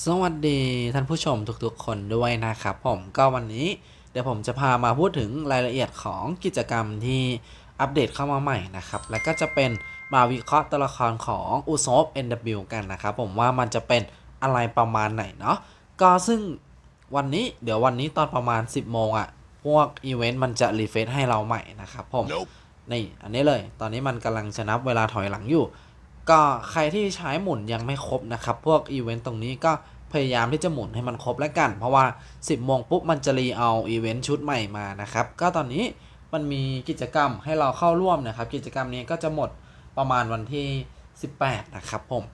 สวัสดีท่านผู้ชมทุกๆคนด้วยนะครับผมก็วันนี้เดี๋ยวผมจะพามาพูดถึงรายละเอียดของกิจกรรมที่อัปเดตเข้ามาใหม่นะครับ และก็จะเป็นมาวิเคราะห์ตัวละครของอุซบ NW กันนะครับผมว่ามันจะเป็นอะไรประมาณไหนเนาะก็ซึ่งวันนี้เดี๋ยววันนี้ตอนประมาณ 10 โมงอะ่ะ พวกอีเวนต์มันจะรีเฟซให้เราใหม่นะครับผม Nope. นี่อันนี้เลย ตอนนี้มันกำลังจะนับเวลาถอยหลังอยู่ ก็ใครที่ใช้หมุนยังไม่ครบนะครับ พวกอีเวนต์ตรงนี้ก็พยายามที่จะหมุนให้มันครบแล้วกัน เพราะว่า 10โมงปุ๊บมันจะรีเอาอีเวนต์ชุดใหม่มานะครับ ก็ตอนนี้มันมีกิจกรรมให้เราเข้าร่วมนะครับ กิจกรรมนี้ก็จะหมดประมาณวันที่ 18 นะครับผม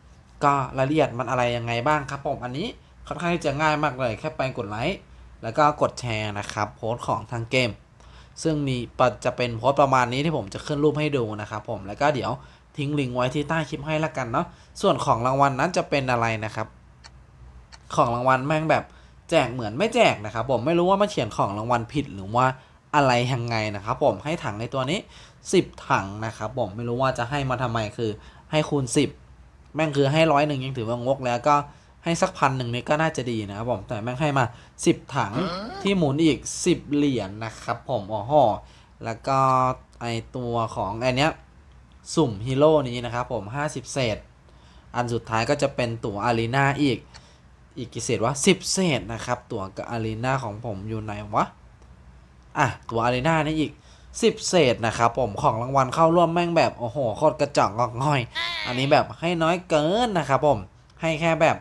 ก็รายละเอียดมันอะไรยังไงบ้างครับผม อันนี้ค่อนข้างที่จะง่ายมากเลย แค่ไปกดไลค์แล้วก็กดแชร์นะครับ โพสต์ของทางเกม ซึ่งมีจะเป็นโพสต์ประมาณนี้ที่ผมจะขึ้นรูปให้ดูนะครับผม แล้วก็เดี๋ยว ทิ้งลิงก์ไว้ที่ใต้คลิปให้ละกันเนาะส่วนของรางวัลนั้นจะเป็นอะไรนะครับ ของรางวัลแม่งแบบแจกเหมือนไม่แจกนะครับผมไม่รู้ว่ามาเขียนของรางวัลผิดหรือว่าอะไรยังไงนะครับผมให้ถังในตัวนี้ 10 ถังนะครับผมไม่รู้ว่าจะให้มาทำไมคือให้คูณ 10 แม่งคือให้ร้อยหนึ่งยังถือว่างกแล้วก็ให้สักพันหนึ่งนี่ก็น่าจะดีนะครับผมแต่แม่งให้มา 10 ถังที่หมุนอีก 10 เหรียญนะครับผมอ๋อหอแล้วก็ไอตัวของอันเนี้ย สุ่มฮีโร่นี้นะครับผม 50 เศษ อันสุดท้ายก็จะเป็นตั๋วอารีนาอีก อีกกี่เศษวะ10 เศษนะครับ ตั๋วกับอารีนาของผมอยู่ไหนวะ อะ ตั๋วอารีนานี่อีก 10 เศษนะครับผม ของรางวัลเข้าร่วมแม่งแบบ โอ้โห โคตรกระจอกงอกง่อย อันนี้แบบให้น้อยเกินนะครับผม ให้แค่แบบ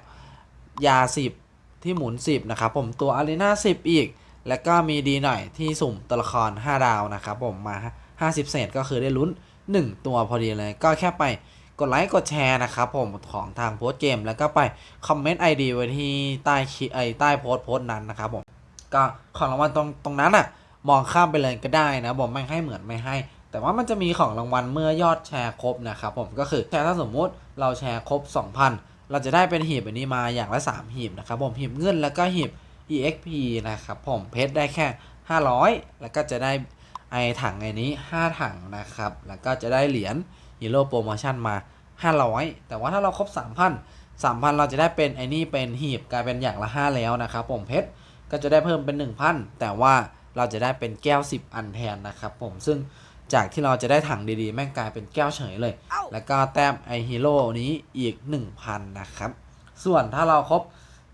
ยา 10 ที่หมุน 10 นะครับผม ตัวอารีนา10 อีก แล้วก็มีดีหน่อยที่สุ่มตัวละคร 5 ดาวนะครับผมมา 50 เศษก็คือได้ลุ้น 1 ตัวพอดีเลย ก็แค่ไปกดไลค์กดแชร์นะครับผมของทางโพสเกม แล้วก็ไปคอมเมนต์ ID ไว้ที่ใต้คลิปไอใต้โพสโพสนั้นนะครับผมก็ของรางวัลตรงตรงนั้นอะมองข้ามไปเลยก็ได้นะบอกไม่ให้เหมือนไม่ให้ แต่ว่ามันจะมีของรางวัลเมื่อยอดแชร์ครบนะครับผมก็คือแชร์ถ้าสมมุติเราแชร์ครบ 2,000 เราจะได้เป็นหีบแบบนี้มาอย่างละ 3 หีบนะครับผมหีบเงินแล้วก็หีบ EXP นะครับผมเพชรได้แค่ 500 แล้วก็จะได้ ไอถังไอ้นี้ 5 ถังนะครับ แล้วก็จะได้เหรียญฮีโร่โปรโมชั่นมา 500 แต่ว่าถ้าเราครบ 3,000 3,000 เราจะได้เป็นไอ้นี่เป็นหีบกลายเป็นอย่างละ 5 แล้วนะครับผมเพชรก็จะได้เพิ่มเป็น 1,000 แต่ว่าเราจะได้เป็นแก้ว 10 อันแทนนะครับผมซึ่งจากที่เราจะได้ถังดีๆ แม่งกลายเป็นแก้วเฉยเลย แล้วก็แต้มไอฮีโร่นี้อีก 1,000 นะครับ ส่วนถ้าเราครบ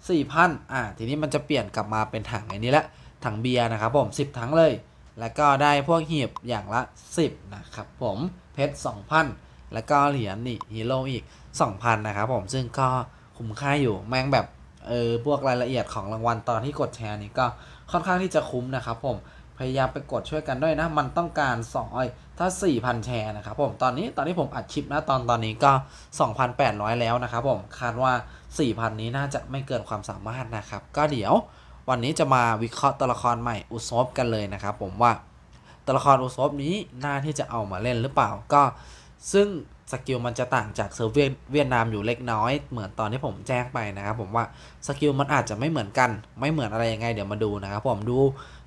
4,000 อ่า ทีนี้มันจะเปลี่ยนกลับมาเป็นถังไอ้นี้ละ ถังเบียร์นะครับผม 10 ถังเลย แล้วก็ได้พวกหีบอย่างละ 10 นะครับผมเพชร 2,000 แล้วก็เหรียญนี่ฮีโร่อีก 2,000 นะครับผมซึ่งก็คุ้มค่าอยู่แม่งแบบเออพวกรายละเอียดของรางวัลตอนที่กดแชร์นี่ก็ค่อนข้างที่จะคุ้มนะครับผมพยายามไปกดช่วยกันด้วยนะ มันต้องการ2อยถ้า 4,000 แชร์นะครับผมตอนนี้ตอนที่ผมอัดคลิปนะตอนตอนนี้ก็ 2,800 แล้วนะครับผมคาดว่า 4,000 นี้น่าจะไม่เกินความสามารถนะครับ ก็เดี๋ยว วันนี้จะมาวิเคราะห์ตัวละครใหม่อุซบกันเลยนะครับผมว่าตัวละครอุซบนี้น่าที่จะเอามาเล่นหรือเปล่าก็ ซึ่งสกิลมันจะต่างจากเซิร์ฟเวอร์เวียดนามอยู่เล็กน้อย เหมือนตอนที่ผมแจ้งไปนะครับผมว่าสกิลมันอาจจะไม่เหมือนกัน ไม่เหมือนอะไรยังไงเดี๋ยวมาดูนะครับผมดู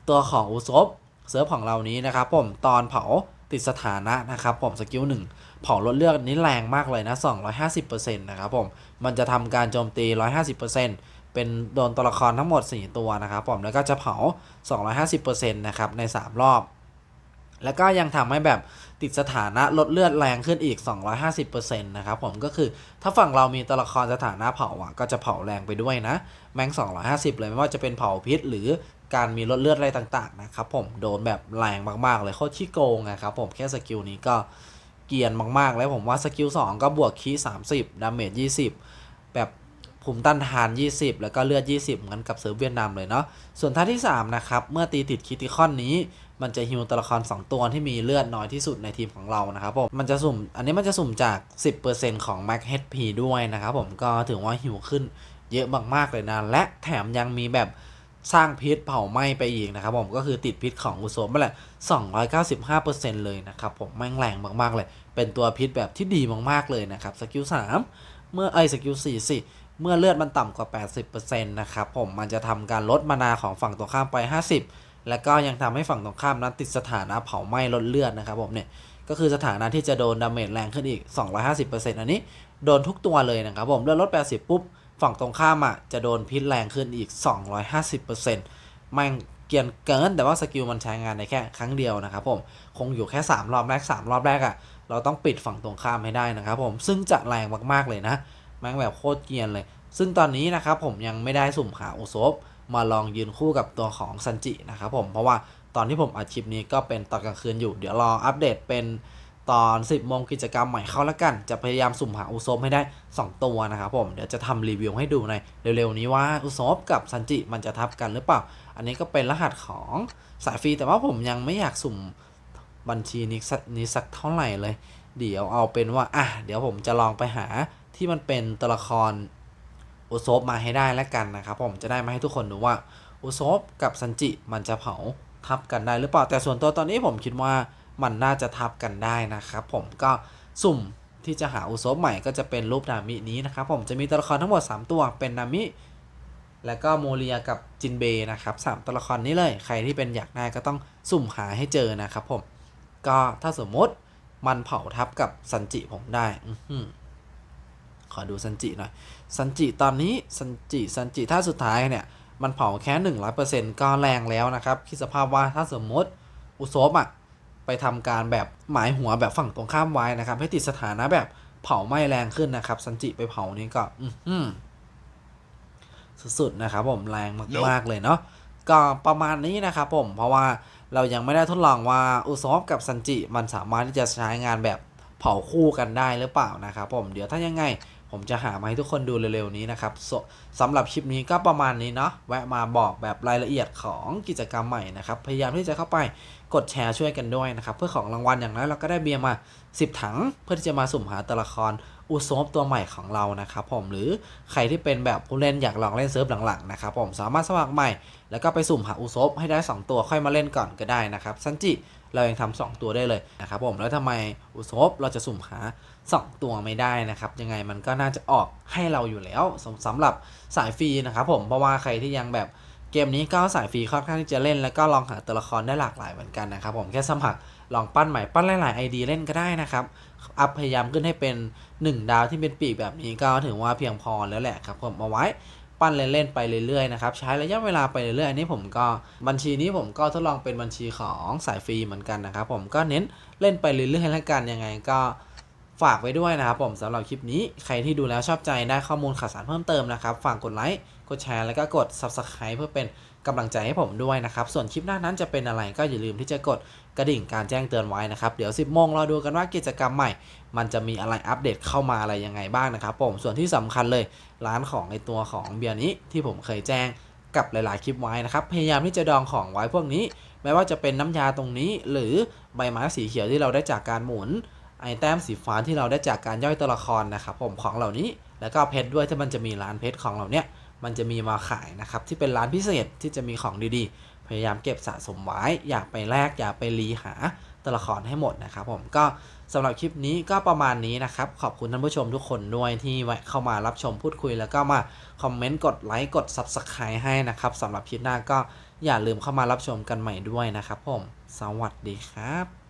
ตัวของอุซบเซิร์ฟของเรานี้นะครับผมตอนเผาติดสถานะนะครับผมสกิลหนึ่งเผาลดเลือดนี้แรงมากเลยนะ 250%นะครับผมมันจะทำการโจมตี 150% เป็นโดนตัวละครทั้งหมด 4 ตัวนะครับผมแล้วก็จะเผา 250%นะครับใน 3 รอบ แล้วก็ยังทำให้แบบติดสถานะลดเลือดแรงขึ้นอีก 250%นะครับผมก็คือถ้าฝั่งเรามีตัวละครสถานะเผาอะก็จะเผาแรงไปด้วยนะ แม่ง 250 เลยไม่ว่าจะเป็นเผาพิษหรือการมีลดเลือดอะไรต่างๆนะครับผมโดนแบบแรงมากๆเลยโคตรขี้โกงนะครับผมแค่สกิลนี้ก็เกียนมากๆ แล้วผมว่าสกิล2ก็บวกคี30ดาเมจ20แบบ ภูมิต้านทาน 20 แล้วก็เลือด 20 เหมือนกับเซิร์ฟเวียดนามเลยเนาะ ส่วนท่าที่ 3 นะครับ เมื่อตีติดคิติคอนนี้ มันจะฮิวตัวละคร 2 ตัวที่มีเลือดน้อยที่สุดในทีมของเรานะครับผม มันจะสุ่ม อันนี้มันจะสุ่มจาก 10%ของ Max HP ด้วยนะครับผม ก็ถือว่าฮิวขึ้นเยอะมากๆเลยนะ และแถมยังมีแบบสร้างพิษเผาไหม้ไปอีกนะครับผม ก็คือติดพิษของอุโซมนั่นแหละ 295%เลยนะครับผม แม่งแรงมากๆเลย เป็นตัวพิษแบบที่ดีมากๆเลยนะครับ สกิล3เมื่อไอสกิล4สิ เมื่อเลือดมันต่ำกว่า 80%นะครับผมมันจะทำการลดมานาของฝั่งตรงข้ามไป 50 แล้วก็ยังทำให้ฝั่งตรงข้ามนั้นติดสถานะเผาไหม้ลดเลือดนะครับผมเนี่ยก็คือสถานะที่จะโดนดาเมจแรงขึ้นอีก 250%อันนี้โดนทุกตัวเลยนะครับผมเลือดลด 80 ปุ๊บ ฝั่งตรงข้ามอะจะโดนพิษแรงขึ้นอีก 250%แม่งเกียนเกินแต่ว่าสกิลมันใช้งานในแค่ครั้งเดียวนะครับผมคงอยู่แค่ 3 รอบแรก 3 รอบแรกอะเราต้องปิดฝั่งตรงข้ามให้ได้นะครับผมซึ่งจะแรงมากๆเลยนะ ม่งแบบโคตรเกียนเลย ซึ่งตอนนี้นะครับผมยังไม่ได้สุ่มหาอุซบมาลองยืนคู่กับตัวของซันจินะครับผมเพราะว่าตอนที่ผมอัดคลิปนี้ก็เป็นตอนกลางคืนอยู่ เดี๋ยวรออัปเดตเป็นตอน 10โมงกิจกรรมใหม่เข้าแล้วกัน จะพยายามสุ่มหาอุซบให้ได้ 2 ตัวนะครับผม เดี๋ยวจะทำรีวิวให้ดูในเร็วๆนี้ว่าอุซบกับซันจิมันจะทับกันหรือเปล่า อันนี้ก็เป็นรหัสของสายฟรี แต่ว่าผมยังไม่อยากสุ่มบัญชีนี้สักนี้สักเท่าไหร่เลย เดี๋ยวเอาเป็นว่า อะ เดี๋ยวผมจะลองไปหา ที่มันเป็นตัวละครอุซบมาให้ได้แล้วกันนะครับผมจะได้มาให้ทุกคนดูว่าอุซบกับซันจิมันจะเผาทับกันได้หรือเปล่าแต่ส่วนตัวตอนนี้ผมคิดว่ามันน่าจะทับกันได้นะครับผมก็สุ่มที่จะหาอุซบใหม่ก็จะเป็นรูปนามินี้นะครับผมจะมีตัวละครทั้งหมด 3 ตัวเป็นนามิแล้วก็โมเรียกับจินเบนะครับสามตัวละครนี้เลยใครที่เป็นอยากได้ก็ต้องสุ่มหาให้เจอนะครับผมก็ถ้าสมมติมันเผาทับกับซันจิผมได้อื ขอดูซันจิหน่อยซันจิตอนนี้ซันจิซันจิถ้าสุดท้ายเนี่ย มันเผาแค่หนึ่งร้อยเปอร์เซ็นต์ก็แรงแล้วนะครับ คิดสภาพว่าถ้าสมมติอุซบอะไปทำการแบบหมายหัวแบบฝั่งตรงข้ามไว้นะครับ ให้ติดสถานะแบบเผาไหม้แรงขึ้นนะครับซันจิไปเผานี่ก็ อือหือสุดๆนะครับผมแรงมากๆเลยเนาะก็ประมาณนี้นะครับผมเพราะว่าเรายังไม่ได้ทดลองว่าอุซบกับซันจิมันสามารถที่จะใช้งานแบบเผาคู่กันได้หรือเปล่านะครับผมเดี๋ยวถ้ายังไง ผมจะหามาให้ทุกคนดูเร็วๆนี้นะครับสสำหรับคลิปนี้ก็ประมาณนี้เนาะแวะมาบอกแบบรายละเอียดของกิจกรรมใหม่นะครับพยายามที่จะเข้าไปกดแชร์ช่วยกันด้วยนะครับเพื่อของรางวัลอย่างน้อยเราก็ได้เบียร์มา 10 ถัง เพื่อที่จะมาสุ่มหาตัวละครอุซบตัวใหม่ของเรานะครับผมหรือใครที่เป็นแบบผู้เล่นอยากลองเล่นเซิร์ฟหลังๆนะครับผมสามารถสมัครใหม่ แล้วก็ไปสุ่มหาอุซบให้ได้ 2 ตัวค่อยมาเล่นก่อนก็ได้นะครับซันจิ เรายังทำ2ตัวได้เลยนะครับผมแล้วทำไมอุซบเราจะสุ่มหา 2 ตัวไม่ได้นะครับ ยังไงมันก็น่าจะออกให้เราอยู่แล้วสำสำหรับสายฟรีนะครับผมเพราะว่าใครที่ยังแบบเกมนี้ก็สายฟรีค่อนข้างที่จะเล่น แล้วก็ลองหาตัวละครได้หลากหลายเหมือนกันนะครับผมแค่สมัครลองปั้นใหม่ปั้นหลายๆ ID เล่นก็ได้นะครับ อัพพยายามขึ้นให้เป็น 1 ดาวที่เป็นปีกแบบนี้ก็ถือว่าเพียงพอแล้วแหละครับผมเอาไว้ ปั้นเล่นๆไปเรื่อยๆนะครับใช้ระยะเวลาไปเรื่อยๆอันนี้ผมก็บัญชีนี้ผมก็ทดลองเป็นบัญชีของสายฟรีเหมือนกันนะครับผมก็เน้นเล่นไปเรื่อยๆแล้วกันยังไงก็ฝากไว้ด้วยนะครับผมสำหรับคลิปนี้ใครที่ดูแล้วชอบใจได้ข้อมูลข่าวสารเพิ่มเติมนะครับฝากกดไลค์กดแชร์แล้วก็กด Subscribe เพื่อเป็น กำลังใจให้ผมด้วยนะครับ ส่วนคลิปหน้านั้นจะเป็นอะไรก็อย่าลืมที่จะกดกระดิ่งการแจ้งเตือนไว้นะครับ เดี๋ยว 10โมงรอดูกันว่ากิจกรรมใหม่ มันจะมีอะไรอัปเดตเข้ามาอะไรยังไงบ้างนะครับผมส่วนที่สำคัญเลยร้านของในตัวของเบียร์นี้ที่ผมเคยแจ้งกับหลายๆคลิปไว้นะครับ พยายามที่จะดองของไว้พวกนี้ ไม่ว่าจะเป็นน้ำยาตรงนี้ หรือใบไม้สีเขียวที่เราได้จากการหมุน ไอแต้มสีฟ้าที่เราได้จากการย่อยตัวละครนะครับผมของเหล่านี้ แล้วก็เพชรด้วยที่มันจะมีร้านเพชรของเราเนี่ย มันจะมีมาขายนะครับที่เป็นร้านพิเศษที่จะมีของดีๆ พยายามเก็บสะสมไว้ อยากไปแลกอยากไปรีหาตัวละครให้หมดนะครับผมก็สำหรับคลิปนี้ก็ประมาณนี้นะครับ ขอบคุณท่านผู้ชมทุกคนด้วยที่เข้ามารับชมพูดคุย แล้วก็มาคอมเมนต์กดไลค์กด Subscribe ให้นะครับสำหรับคลิปหน้าก็อย่าลืมเข้ามารับชมกันใหม่ด้วยนะครับผม สวัสดีครับ